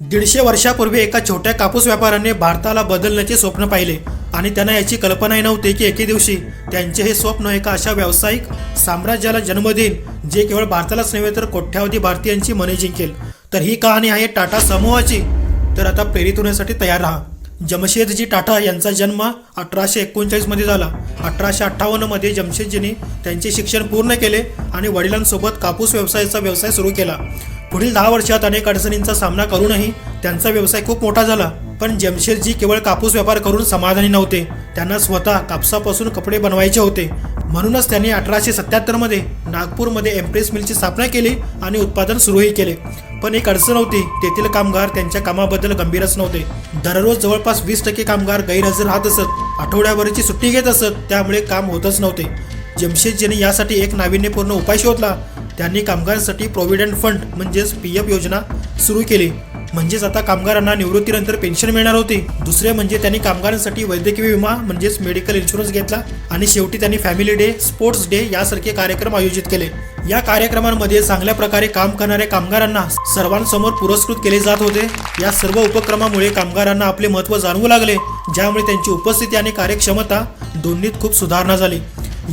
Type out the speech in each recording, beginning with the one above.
दीडशे वर्षापूर्वी एका छोट्या कापूस व्यापाऱ्याने भारताला बदलण्याचे स्वप्न पाहिले आणि त्यांना याची कल्पनाही नव्हती की एके दिवशी त्यांचे हे स्वप्न एका अशा व्यावसायिक साम्राज्याला जन्म देईल जे केवळ भारतालाच नव्हे तर कोट्यावधी भारतीयांची मने जिंकेल. तर ही कहाणी आहे टाटा समूहाची. तर आता प्रेरित होण्यासाठी तयार राहा. जमशेदजी टाटा यांचा जन्म अठराशे एकोणचाळीसमध्ये झाला. अठराशे अठ्ठावन्नमध्ये जमशेदजींनी त्यांचे शिक्षण पूर्ण केले आणि वडिलांसोबत कापूस व्यवसायाचा व्यवसाय सुरू केला. पुढील दहा वर्षात अनेक अडचणींचा सामना करूनही त्यांचा व्यवसाय खूप मोठा झाला. पण जमशेदजी केवळ कापूस व्यापार करून समाधानी नव्हते. त्यांना स्वतः कापसापासून कपडे बनवायचे होते. म्हणूनच त्यांनी अठराशे सत्याहत्तरमध्ये नागपूरमध्ये एम्प्रेस मिलची स्थापना केली आणि उत्पादन सुरूही केले. पण एक अडचण होती तेथील कामगार त्यांच्या कामाबद्दल गंभीरच नव्हते. दररोज जवळपास वीस टक्के कामगार गैरहजर राहत असत आठवड्याभराची सुट्टी घेत असत त्यामुळे काम होतच नव्हते. जमशेदजीने यासाठी एक नाविन्यपूर्ण उपाय शोधला त्यांनी कामगारांसाठी प्रोव्हिडंट फंड म्हणजेच पी एफ योजना सुरू केली. म्हणजेच आता कामगारांना निवृत्तीनंतर पेन्शन मिळणार होती. दुसरे म्हणजे त्यांनी कामगारांसाठी वैद्यकीय विमा म्हणजेच मेडिकल इन्शुरन्स घेतला आणि शेवटी त्यांनी फॅमिली डे स्पोर्ट्स डे यासारखे कार्यक्रम आयोजित केले. या कार्यक्रमांमध्ये चांगल्या प्रकारे काम करणाऱ्या कामगारांना सर्वांसमोर पुरस्कृत केले जात होते. या सर्व उपक्रमामुळे कामगारांना आपले महत्त्व जाणवू लागले. ज्यामुळे त्यांची उपस्थिती आणि कार्यक्षमता दोन्हीत खूप सुधारणा झाली.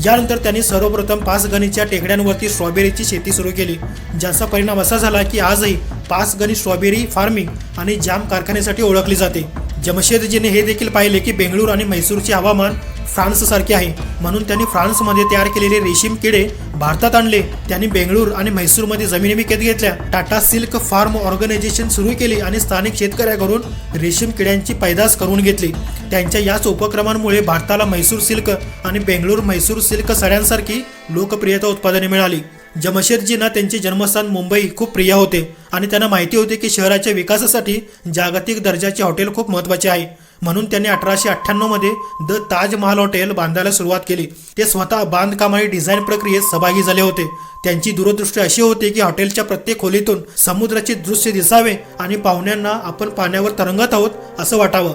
यानंतर त्यांनी सर्वप्रथम पाच गणीच्या टेकड्यांवरती स्ट्रॉबेरीची शेती सुरू केली ज्याचा परिणाम असा झाला की आजही पाच गणी स्ट्रॉबेरी फार्मिंग आणि जाम कारखान्यासाठी ओळखली जाते. जमशेदजीने हे देखील पाहिले की बेंगळूर आणि म्हैसूरचे हवामान फ्रान्ससारखे आहे. म्हणून त्यांनी फ्रान्समध्ये तयार केलेले रेशीम किडे भारतात आणले. त्यांनी बेंगळूर आणि म्हैसूरमध्ये जमिनी विकत घेतल्या. टाटा सिल्क फार्म ऑर्गनायझेशन सुरू केली आणि स्थानिक शेतकऱ्याकडून रेशीम किड्यांची पैदास करून घेतली. त्यांच्या याच उपक्रमांमुळे भारताला म्हैसूर सिल्क आणि बेंगळूर म्हैसूर सिल्क सड्यांसारखी लोकप्रियता उत्पादने मिळाली. जमशेदजींना त्यांचे जन्मस्थान मुंबई खूप प्रिय होते आणि त्यांना माहिती होते की शहराच्या विकासासाठी जागतिक दर्जाचे हॉटेल खूप महत्त्वाचे आहे. म्हणून त्यांनी अठराशे अठ्ठ्याण्णवमध्ये द ताजमहाल हॉटेल बांधायला सुरुवात केली. ते स्वतः बांधकाम आणि डिझाईन प्रक्रियेत सहभागी झाले होते. त्यांची दूरदृष्टी अशी होती की हॉटेलच्या प्रत्येक खोलीतून समुद्राचे दृश्य दिसावे आणि पाहुण्यांना आपण पाण्यावर तरंगत आहोत असं वाटावं.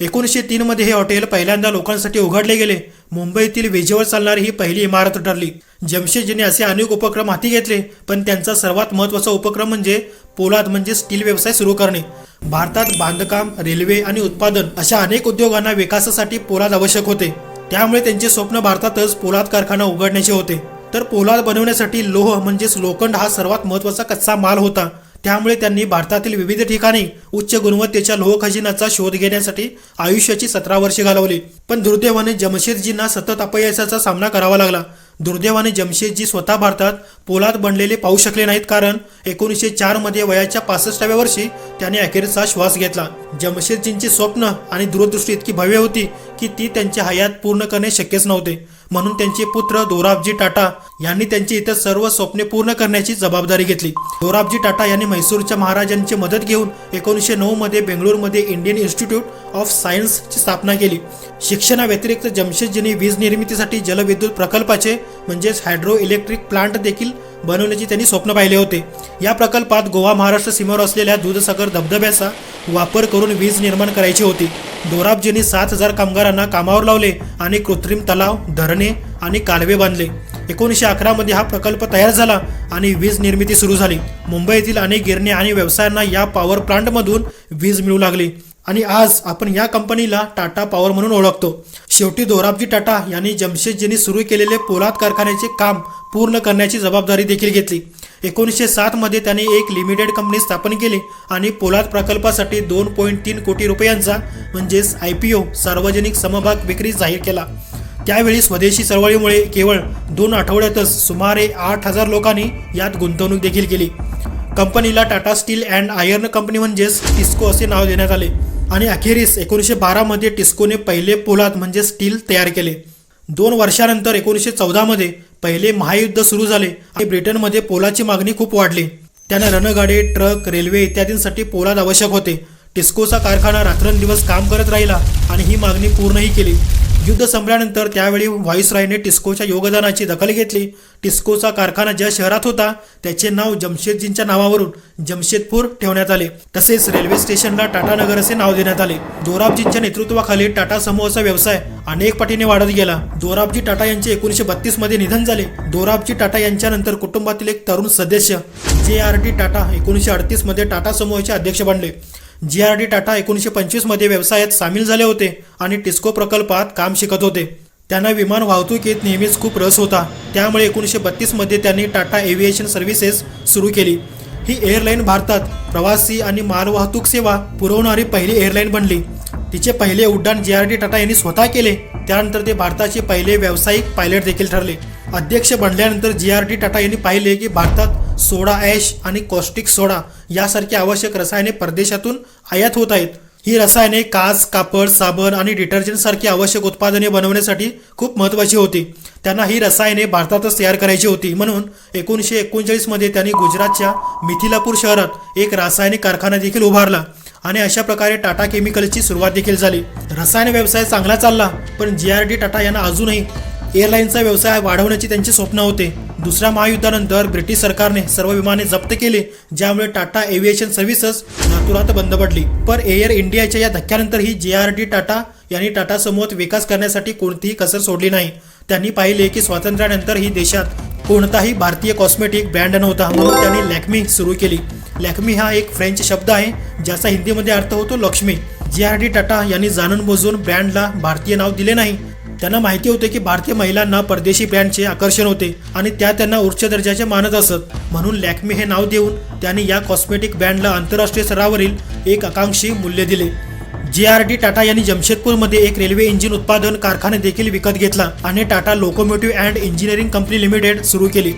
एकोणीसशे तीनमध्ये हे हॉटेल पहिल्यांदा लोकांसाठी उघडले गेले. मुंबईतील विजेवर चालणारी ही पहिली इमारत ठरली. जमशेदजीने असे अनेक उपक्रम हाती घेतले पण त्यांचा सर्वात महत्त्वाचा उपक्रम म्हणजे पोलाद म्हणजे स्टील व्यवसाय सुरू करणे. भारतात बांधकाम रेल्वे आणि उत्पादन अशा अनेक उद्योगांना विकासासाठी पोलाद आवश्यक होते. त्यामुळे त्यांचे स्वप्न भारतातच पोलाद कारखाना उघडण्याचे होते. तर पोलाद बनवण्यासाठी लोह म्हणजेच लोखंड हा सर्वात महत्त्वाचा कच्चा माल होता. त्यामुळे त्यांनी भारतातील विविध ठिकाणी उच्च गुणवत्तेच्या लोह खजिनाचा शोध घेण्यासाठी आयुष्याची सतरा वर्षे घालवली. पण दुर्दैवाने जमशेदजींना सतत अपयशाचा सामना करावा लागला. दुर्दैवाने जमशेदजी स्वतः भारतात पोलाद बनलेले पाहू शकले नाहीत कारण एकोणीसशे चारमध्ये वयाच्या पासष्टाव्या वर्षी त्याने अखेरचा श्वास घेतला. जमशेदजींची स्वप्न आणि दूरदृष्टी इतकी भव्य होती की ती त्यांच्या हयात पूर्ण करणे शक्यच नव्हते. म्हणून त्यांचे पुत्र दोराबजी टाटा यांनी त्यांची इतर सर्व स्वप्ने पूर्ण करण्याची जबाबदारी घेतली. दोराबजी टाटा यांनी म्हैसूरच्या महाराजांची मदत घेऊन एकोणीसशे नऊमध्ये बेंगळूरमध्ये इंडियन इन्स्टिट्यूट ऑफ सायन्सची स्थापना केली. शिक्षणाव्यतिरिक्त जमशेदजींनी वीज निर्मितीसाठी जलविद्युत प्रकल्पाचे म्हणजेच हायड्रो इलेक्ट्रिक प्लांट देखील बनवण्याचे त्यांनी स्वप्न पाहिले होते. या प्रकल्पात गोवा महाराष्ट्र सीमेवर असलेल्या दूधसागर धबधब्याचा वापर करून वीज निर्माण करायची होती. दोराबजींनी सात हजार कामगारांना कामावर लावले आणि कृत्रिम तलाव धरणे आणि कालवे बांधले. एकोणीसशे अकरामध्ये हा प्रकल्प तयार झाला आणि वीज निर्मिती सुरू झाली. मुंबईतील अनेक गिरणी आणि व्यवसायांना या पॉवर प्लांटमधून वीज मिळू लागली. आणि आज आपण या कंपनीला टाटा पॉवर म्हणून ओळखतो. शेवटी दोराबजी टाटा यांनी जमशेदजींनी सुरू केलेले पोलाद कारखान्याचे काम पूर्ण करण्याची जबाबदारी देखील घेतली. एकोणीसशे सातमध्ये त्यांनी एक लिमिटेड कंपनी स्थापन केली आणि पोलाद प्रकल्पासाठी दोन पॉईंट तीन कोटी रुपयांचा म्हणजेच आय पी ओ सार्वजनिक समभाग विक्री जाहीर केला. त्यावेळी स्वदेशी चळवळीमुळे केवळ दोन आठवड्यातच सुमारे आठ हजार लोकांनी यात गुंतवणूक देखील केली. कंपनीला Tata steel and iron company म्हणजेच टिस्को असे नाव देण्यात आले. आणि अखेरीस एकोणीसशे बारामध्ये टिस्कोने पहिले पोलाद म्हणजे स्टील तयार केले. दोन वर्षानंतर एकोणीसशे चौदामध्ये पहिले महायुद्ध सुरू झाले आणि ब्रिटनमध्ये पोलाची मागणी खूप वाढली. त्यांना रणगाडे ट्रक रेल्वे इत्यादींसाठी पोलाद आवश्यक होते. टिस्कोचा कारखाना रात्रंदिवस काम करत राहिला आणि ही मागणी पूर्णही केली. युद्ध संपल्यानंतर त्यावेळी व्हाईसरायने टिस्कोच्या योगदानाची दखल घेतली. टिस्कोचा कारखाना ज्या शहरात होता त्याचे नाव जमशेदजींच्या नावावरून जमशेदपूर ठेवण्यात आले. तसेच रेल्वे स्टेशनला टाटा नगर असे नाव देण्यात आले. दोराबजींच्या नेतृत्वाखाली टाटा समूहाचा व्यवसाय अनेक पटीने वाढत गेला. दोराबजी टाटा यांचे एकोणीशे बत्तीसमध्ये निधन झाले. दोराबजी टाटा यांच्यानंतर कुटुंबातील एक तरुण सदस्य जे आर डी टाटा एकोणीशे अडतीसमध्ये टाटा समूहाचे अध्यक्ष बनले. जी आर डी टाटा एकोणीसशे पंचवीसमध्ये व्यवसायात सामील झाले होते आणि टिस्को प्रकल्पात काम शिकत होते. त्यांना विमान वाहतुकीत नेहमीच खूप रस होता. त्यामुळे एकोणीसशे बत्तीसमध्ये त्यांनी टाटा एव्हिएशन सर्व्हिसेस सुरू केली. ही एअरलाईन भारतात प्रवासी आणि मालवाहतूक सेवा पुरवणारी पहिली एअरलाईन बनली. तिचे पहिले उड्डाण जे आर डी टाटा यांनी स्वतः केले. त्यानंतर ते भारताचे पहिले व्यावसायिक पायलट देखील ठरले. अध्यक्ष बनल्यानंतर जी आर डी टाटा यांनी पाहिले की भारतात सोडा ॲश आणि कॉस्टिक सोडा यासारखी आवश्यक रसायने परदेशातून आयात होत आहेत. ही रसायने काच कापड साबण आणि डिटर्जंट सारखी आवश्यक उत्पादने बनवण्यासाठी खूप महत्त्वाची होती. त्यांना ही रसायने भारतातच तयार करायची होती. म्हणून एकोणीसशे एकोणचाळीसमध्ये त्यांनी गुजरातच्या मिथिलापूर शहरात एक रासायनिक कारखाना देखील उभारला आणि अशा प्रकारे टाटा केमिकलची सुरुवात देखील झाली. रसायन व्यवसाय चांगला चालला पण जी आर डी टाटा यांना अजूनही एअरलाईनचा व्यवसाय वाढवण्याची त्यांची स्वप्न होते. दुसऱ्या महायुद्धानंतर ब्रिटिश सरकारने सर्व विमाने जप्त केले ज्यामुळे टाटा एव्हिएशन सर्व्हिसेस नातुरात बंद पडली. पर एअर इंडियाच्या या धक्क्यानंतर ही जे आर डी टाटा यांनी टाटा समूहात विकास करण्यासाठी कोणतीही कसर सोडली नाही. त्यांनी पाहिले की स्वातंत्र्यानंतर ही देशात कोणताही भारतीय कॉस्मेटिक ब्रँड नव्हता म्हणून त्यांनी लॅक्मी सुरू केली. लॅक्मी हा एक फ्रेंच शब्द आहे ज्याचा हिंदीमध्ये अर्थ होतो लक्ष्मी. जे आर डी टाटा यांनी जाणून बुजून ब्रँडला भारतीय नाव दिले नाही. त्यांना माहिती होते की भारतीय महिलांना परदेशी ब्रँडचे आकर्षण होते आणि त्या त्यांना उच्च दर्जाचे मानत असत. म्हणून लॅक्मी हे नाव देऊन त्यांनी या कॉस्मेटिक ब्रँडला आंतरराष्ट्रीय स्तरावरील एक आकांक्षी मूल्य दिले. जे आर डी टाटा यांनी जमशेदपूरमध्ये एक रेल्वे इंजिन उत्पादन कारखाना देखील विकत घेतला आणि Tata locomotive and engineering company limited सुरू केली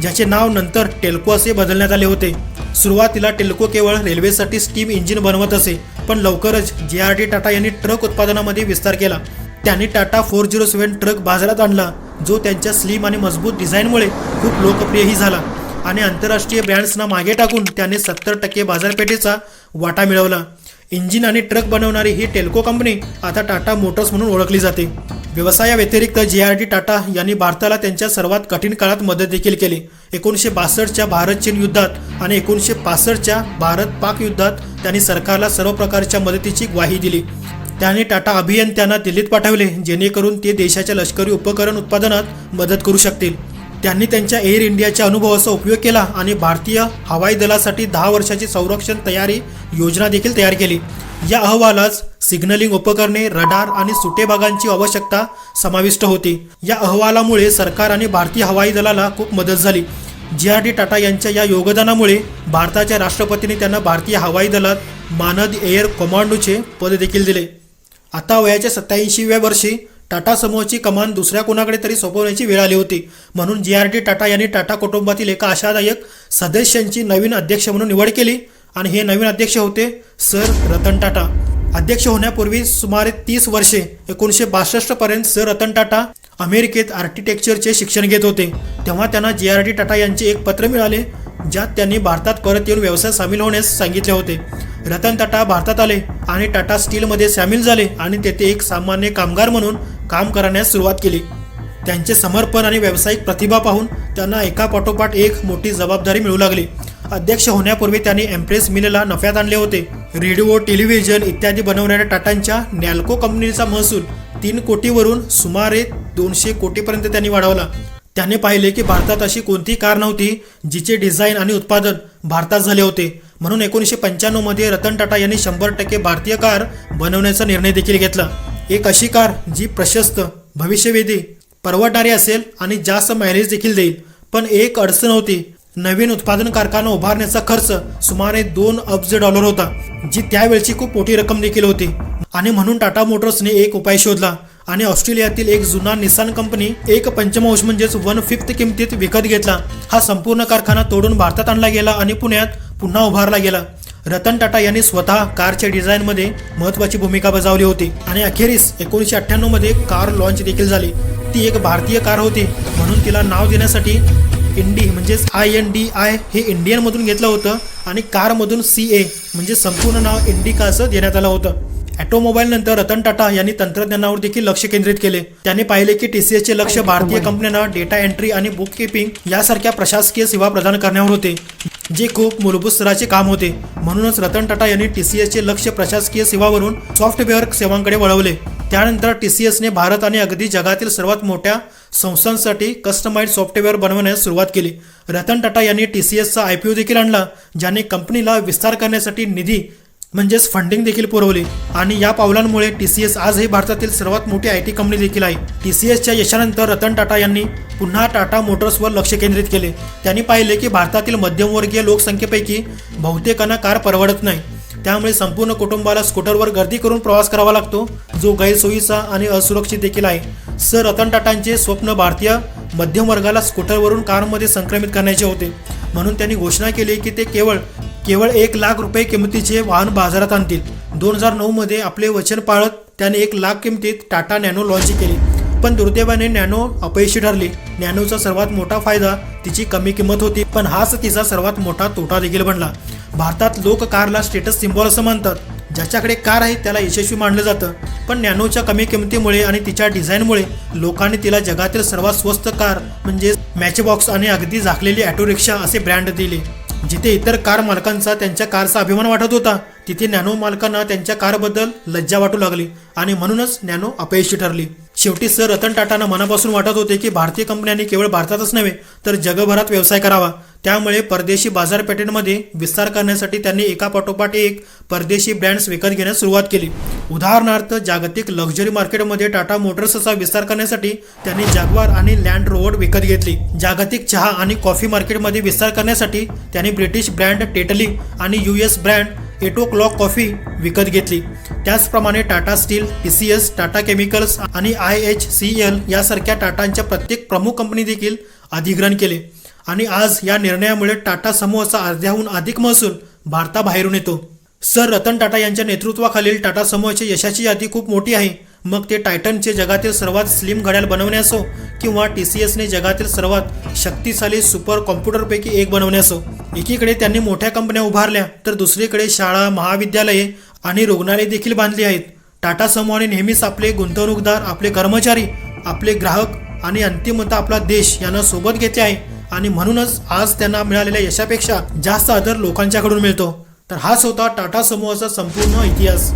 ज्याचे नाव नंतर टेल्को असे बदलण्यात आले होते. सुरुवातीला टेल्को केवळ रेल्वेसाठी स्टीम इंजिन बनवत असे पण लवकरच जे आर डी टाटा यांनी ट्रक उत्पादनामध्ये विस्तार केला. त्यांनी Tata four zero seven truck बाजारात आणला जो त्यांच्या स्लिम आणि मजबूत डिझाईनमुळे खूप लोकप्रियही झाला. आणि आंतरराष्ट्रीय ब्रँड्सना मागे टाकून त्याने सत्तर टक्के बाजारपेठेचा वाटा मिळवला. इंजिन आणि ट्रक बनवणारी ही टेल्को कंपनी आता टाटा मोटर्स म्हणून ओळखली जाते. व्यवसायाव्यतिरिक्त जे आर डी टाटा यांनी भारताला त्यांच्या सर्वात कठीण काळात मदत देखील केली. एकोणीसशे बासष्टच्या भारत चीन युद्धात आणि एकोणीसशे पासष्टच्या भारत पाक युद्धात त्यांनी सरकारला सर्व प्रकारच्या मदतीची ग्वाही दिली. त्यांनी टाटा अभियंत्यांना दिल्लीत पाठवले जेणेकरून ते देशाच्या लष्करी उपकरण उत्पादनात मदत करू शकतील. त्यांनी त्यांच्या एअर इंडियाच्या अनुभवाचा उपयोग केला आणि भारतीय हवाई दलासाठी दहा वर्षाची संरक्षण तयारी योजना देखील तयार केली. या अहवालात सिग्नलिंग उपकरणे रडार आणि सुटे भागांची आवश्यकता समाविष्ट होती. या अहवालामुळे सरकार आणि भारतीय हवाई दलाला खूप मदत झाली. जी आर डी टाटा यांच्या या योगदानामुळे भारताच्या राष्ट्रपतींनी त्यांना भारतीय हवाई दलात मानद एअर कमांडोचे पद देखील दिले. आता वयाच्या सत्याऐंशीव्या वर्षी टाटा समूहाची कमान दुसऱ्या कोणाकडे तरी सोपवण्याची वेळ आली होती. म्हणून जी आर डी टाटा यांनी टाटा कुटुंबातील एका आशादायक सदस्यांची नवीन अध्यक्ष म्हणून निवड केली आणि हे नवीन अध्यक्ष होते सर रतन टाटा. अध्यक्ष होण्यापूर्वी सुमारे तीस वर्षे एकोणीसशे बासष्ट पर्यंत सर रतन टाटा अमेरिकेत आर्किटेक्चरचे शिक्षण घेत होते. तेव्हा त्यांना जे आर डी टाटा यांचे एक पत्र मिळाले. ज्यात त्यांनी भारतात परत येऊन व्यवसायात सामील होण्यास सांगितले होते. रतन टाटा भारतात आले आणि टाटा स्टीलमध्ये सामील झाले आणि तेथे एक सामान्य कामगार म्हणून काम करण्यास सुरुवात केली. त्यांचे समर्पण आणि व्यावसायिक प्रतिभा पाहून त्यांना एकापाठोपाठ एक मोठी जबाबदारी मिळू लागली. अध्यक्ष होण्यापूर्वी त्यांनी एम्प्रेस मिलला नफ्यात आणले होते. रेडिओ टेलिव्हिजन इत्यादी बनवणाऱ्या टाटांच्या नॅल्को कंपनीचा महसूल तीन कोटीवरून सुमारे दोनशे कोटीपर्यंत त्यांनी वाढवला. त्याने पाहिले की भारतात अशी कोणती कार नव्हती जिचे डिझाईन आणि उत्पादन भारतात झाले होते. म्हणून एकोणीसशे पंच्याण्णवमध्ये रतन टाटा यांनी शंभर टक्के भारतीय कार बनवण्याचा निर्णय देखील घेतला. एक अशी कार जी प्रशस्त भविष्यवेधी परवडणारी असेल आणि जास्त मायलेज देखील देईल. पण एक अडचण होती नवीन उत्पादन कारखाना उभारण्याचा खर्च सुमारे दोन अब्ज डॉलर होता जी त्यावेळची खूप मोठी रक्कम देखील होती. आणि म्हणून टाटा मोटर्सने एक उपाय शोधला आणि ऑस्ट्रेलियातील एक जुना निसान कंपनी एक पंचमांश म्हणजेच वन फिफ्थ किमतीत विकत घेतला. हा संपूर्ण कारखाना तोडून भारतात आणला गेला आणि पुण्यात पुन्हा उभारला गेला. रतन टाटा यांनी स्वतः कारच्या डिझाईनमध्ये महत्वाची भूमिका बजावली होती आणि अखेरीस एकोणीसशे अठ्ठ्याण्णवमध्ये कार लॉन्च देखील झाली. ती एक भारतीय कार होती म्हणून तिला नाव देण्यासाठी इंडी म्हणजेच आय एन डी आय हे इंडियनमधून घेतलं होतं आणि कारमधून सी ए म्हणजे संपूर्ण नाव इंडिका असं देण्यात आलं होतं. ऑटोमोबाईल नंतर रतन टाटा यांनी तंत्रज्ञानावर देखील लक्ष केंद्रित केले. त्यांनी पाहिले की टीसीएस चे लक्ष भारतीय कंपन्यांना डेटा एंट्री आणि बुक किपिंग यासारख्या प्रशासकीय सेवा प्रदान करण्यावर होते जे खूप मूलभूत स्तराचे काम होते. म्हणूनच रतन टाटा यांनी टीसीएस चे लक्ष प्रशासकीय सेवावरून सॉफ्टवेअर सेवांकडे वळवले. त्यानंतर टी सी एसने भारत आणि अगदी जगातील सर्वात मोठ्या संस्थांसाठी कस्टमाइज सॉफ्टवेअर बनवण्यास सुरुवात केली. रतन टाटा यांनी टी सी एसचा आय पी ओ देखील आणला ज्याने कंपनीला विस्तार करण्यासाठी निधी म्हणजेच फंडिंग देखील पुरवली. आणि या पावलांमुळे टी सी एस आजही भारतातील सर्वात मोठी आय टी कंपनी देखील आहे. टी सी एसच्या यशानंतर रतन टाटा यांनी पुन्हा टाटा मोटर्सवर लक्ष केंद्रित केले. त्यांनी पाहिले की भारतातील मध्यमवर्गीय लोकसंख्येपैकी बहुतेकांना कार परवडत नाही. त्यामुळे संपूर्ण कुटुंबाला स्कूटरवर गर्दी करून प्रवास करावा लागतो. जो गैरसोयीचा आणि असुरक्षित देखील आहे. सर रतन टाटांचे स्वप्न भारतीय मध्यम वर्गाला स्कूटरवरून कारमध्ये संक्रमित करण्याचे होते. म्हणून त्यांनी घोषणा केली की ते केवळ केवळ एक लाख रुपये किमतीचे वाहन बाजारात आणतील. दोन हजार नऊमध्ये आपले वचन पाळत त्याने एक लाख किमतीत टाटा नॅनो लॉन्च केली. पण दुर्दैवाने नॅनो अपयशी ठरली. नॅनोचा सर्वात मोठा फायदा तिची कमी किंमत होती पण हाच तिचा सर्वात मोठा तोटा देखील बनला. भारतात लोक कारला स्टेटस सिम्बॉल असं म्हणतात. ज्याच्याकडे कार आहे त्याला यशस्वी मानलं जातं. पण नॅनोच्या कमी किमतीमुळे आणि तिच्या डिझाईनमुळे लोकांनी तिला जगातील सर्वात स्वस्त कार म्हणजे मॅचबॉक्स आणि अगदी झाकलेली ऑटो रिक्षा असे ब्रँड दिले. जिथे इतर कार मालकांचा त्यांच्या कारचा अभिमान वाटत होता तिथे नॅनो मालकांना त्यांच्या कारबद्दल लज्जा वाटू लागली आणि म्हणूनच नॅनो अपयशी ठरली. शेवटी सर रतन टाटांना मनापासून वाटत होते की भारतीय कंपन्यांनी केवळ भारतातच नव्हे तर जगभरात व्यवसाय करावा. त्यामुळे परदेशी बाजारपेठेमध्ये विस्तार करण्यासाठी त्यांनी एका पाठोपाठ एक परदेशी ब्रँड्स विकत घेण्यास सुरुवात केली. उदाहरणार्थ जागतिक लक्झरी मार्केटमध्ये टाटा मोटर्सचा विस्तार करण्यासाठी त्यांनी जागवार आणि लँड रोवर विकत घेतली. जागतिक चहा आणि कॉफी मार्केटमध्ये विस्तार करण्यासाठी त्यांनी ब्रिटिश ब्रँड टेटली आणि U S brand eight o'clock coffee विकत घेतली. त्याचप्रमाणे Tata steel T C S Tata chemicals आणि आय एच सी एल यासारख्या टाटांच्या प्रत्येक प्रमुख कंपनी देखील अधिग्रहण केले. आणि आज या निर्णयामुळे टाटा समूहाचा अर्ध्याहून अधिक महसूल भारताबाहेरून येतो. सर रतन टाटा यांच्या नेतृत्वाखालील टाटा समूहाची यशाची यादी खूप मोठी आहे. मग ते टायटनचे जगातील सर्वात स्लिम घड्याळ बनवणे असो किंवा टी सी एसने जगातील सर्वात शक्तिशाली सुपर कॉम्प्युटरपैकी एक बनवणे असो एकीकडे त्यांनी मोठ्या कंपन्या उभारल्या तर दुसरीकडे शाळा महाविद्यालये आणि रुग्णालय देखील बांधली आहेत. टाटा समूहाने नेहमीच आपले गुंतवणूकदार आपले कर्मचारी आपले ग्राहक आणि अंतिमतः आपला देश यांना सोबत घेतले आहे. आणि म्हणूनच आज त्यांना मिळालेल्या यशापेक्षा जास्त आदर लोकांच्याकडून मिळतो. तर हाच होता टाटा समूहाचा संपूर्ण इतिहास.